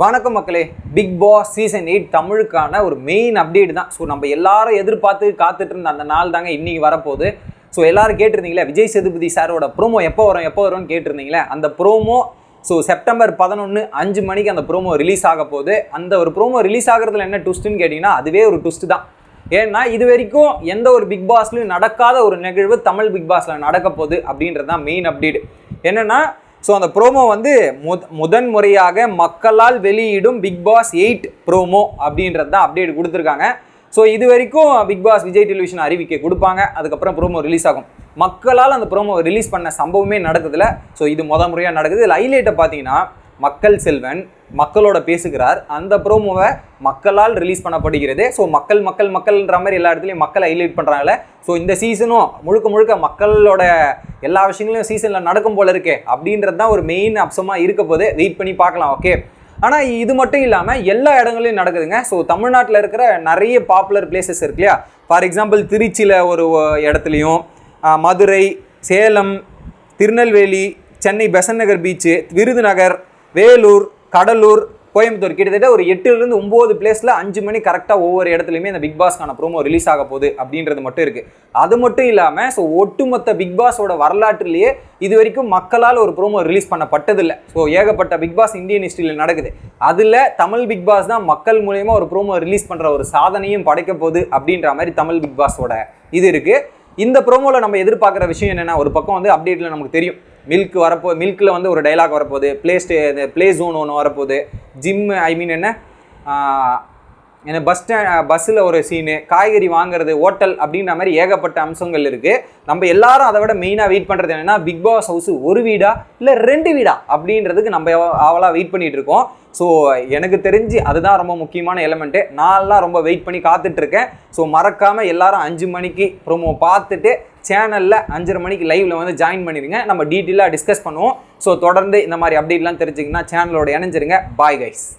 வணக்கம் மக்களே. Big pass season eight தமிழுக்கான ஒரு மெயின் அப்டேட் தான். ஸோ நம்ம எல்லாரும் எதிர்பார்த்து காத்துட்டு இருந்த அந்த நாள் தாங்க இன்னைக்கு வரப்போகுது. ஸோ எல்லாரும் கேட்டிருந்தீங்களே விஜய் சேதுபதி சாரோட ப்ரோமோ எப்போ வரும் எப்போ வரும்னு கேட்டிருந்தீங்களே அந்த ப்ரோமோ ஸோ செப்டம்பர் பதினொன்று அஞ்சு மணிக்கு அந்த ப்ரோமோ ரிலீஸ் ஆக போகுது. அந்த ஒரு ப்ரோமோ ரிலீஸ் ஆகிறதுல என்ன ட்விஸ்ட்டுன்னு கேட்டிங்கன்னா அதுவே ஒரு ட்விஸ்ட் தான். ஏன்னா இது வரைக்கும் எந்த ஒரு பிக் பாஸ்லையும் நடக்காத ஒரு நிகழ்வு தமிழ் பிக் பாஸில் நடக்க போகுது அப்படின்றது தான் மெயின் அப்டேட் என்னன்னா ஸோ அந்த ப்ரோமோ வந்து முத் முதன் முறையாக மக்களால் வெளியிடும் பிக் பாஸ் எயிட் ப்ரோமோ அப்படின்றது தான் அப்டேட் கொடுத்துருக்காங்க. ஸோ இது வரைக்கும் பிக் பாஸ் விஜய் டெலிவிஷன் அறிவிக்கை கொடுப்பாங்க. அதுக்கப்புறம் ப்ரோமோ ரிலீஸ் ஆகும். மக்களால் அந்த ப்ரோமோ ரிலீஸ் பண்ண சம்பவமே நடக்குதுல ஸோ இது முத முறையாக நடக்குது. இதில் ஹைலைட்டை பார்த்தீங்கன்னா மக்கள் செல்வன் மக்களோட பேசுகிறார். அந்த ப்ரோமோவை மக்களால் ரிலீஸ் பண்ணப்படுகிறது. ஸோ மக்கள் மக்கள் மக்கள்ன்ற மாதிரி எல்லா இடத்துலையும் மக்கள் ஹைலைட் பண்ணுறாங்கல்ல ஸோ இந்த சீசனும் முழுக்க முழுக்க மக்களோட எல்லா விஷயங்களும் சீசனில் நடக்கும் போல இருக்கே அப்படின்றது தான் ஒரு மெயின் அம்சமாக இருக்க போது வெயிட் பண்ணி பார்க்கலாம் ஓகே ஆனால் இது மட்டும் இல்லாமல் எல்லா இடங்களையும் நடக்குதுங்க. ஸோ தமிழ்நாட்டில் இருக்கிற நிறைய பாப்புலர் பிளேசஸ் இருக்கு இல்லையா? ஃபார் எக்ஸாம்பிள் திருச்சியில் ஒரு இடத்துலையும் மதுரை சேலம் திருநெல்வேலி சென்னை பெசன்ட் நகர் பீச்சு விருதுநகர் வேலூர் கடலூர் கோயம்புத்தூர். கிட்டத்தட்ட ஒரு எட்டுலேருந்து ஒம்பது பிளேஸில் அஞ்சு மணி கரெக்டாக ஒவ்வொரு இடத்துலையுமே இந்த பிக் பாஸ்க்கான ப்ரோமோ ரிலீஸ் ஆக போகுது அப்படின்றது மட்டும் இருக்குது அது மட்டும் இல்லாமல் ஸோ ஒட்டுமொத்த பிக் பாஸோட வரலாற்றிலேயே இது வரைக்கும் மக்களால் ஒரு ப்ரோமோ ரிலீஸ் பண்ணப்பட்டதில்லை. ஸோ ஏகப்பட்ட பிக் பாஸ் இந்தியன் ஹிஸ்ட்ரியில் நடக்குது. அதில் தமிழ் பிக் பாஸ் தான் மக்கள் மூலயமா ஒரு ப்ரோமோ ரிலீஸ் பண்ணுற ஒரு சாதனையும் படைக்க போகுது அப்படின்ற மாதிரி தமிழ் பிக் பாஸோட இது இருக்குது இந்த ப்ரோமோவில் நம்ம எதிர்பார்க்குற விஷயம் என்னென்னா ஒரு பக்கம் வந்து அப்டேட்டில் நமக்கு தெரியும். மில்க் வரப்போ மில்கில் வந்து ஒரு டைலாக் வரப்போகுது. ப்ளே ஸ்டே ப்ளே ஜோன் ஒன்று வரப்போகுது. ஜிம் ஐ மீன் என்ன? ஏன்னா பஸ் ஸ்டாண்ட் பஸ்ஸில் ஒரு சீனு காய்கறி வாங்குறது ஹோட்டல் அப்படின்ற மாதிரி ஏகப்பட்ட அம்சங்கள் இருக்குது நம்ம எல்லாரும் அதை விட மெயினாக வெயிட் பண்ணுறது என்னென்னா பிக் பாஸ் ஹவுஸ் ஒரு வீடா இல்லை ரெண்டு வீடா அப்படின்றதுக்கு நம்ம அவளாக வெயிட் பண்ணிகிட்டு இருக்கோம். ஸோ எனக்கு தெரிஞ்சு அதுதான் ரொம்ப முக்கியமான எலமெண்ட்டு நான்லாம் ரொம்ப வெயிட் பண்ணி காத்துட்டு இருக்கேன். ஸோ மறக்காமல் எல்லாரும் அஞ்சு மணிக்கு ப்ரோமோ பார்த்துட்டு சேனலில் அஞ்சரை மணிக்கு லைவ்ல வந்து ஜாயின் பண்ணிடுங்க. நம்ம டீட்டெயிலாக டிஸ்கஸ் பண்ணுவோம். ஸோ தொடர்ந்து இந்த மாதிரி அப்டேட்லாம் தெரிஞ்சுங்கன்னா சேனலோட இணைஞ்சிருங்க. Bye guys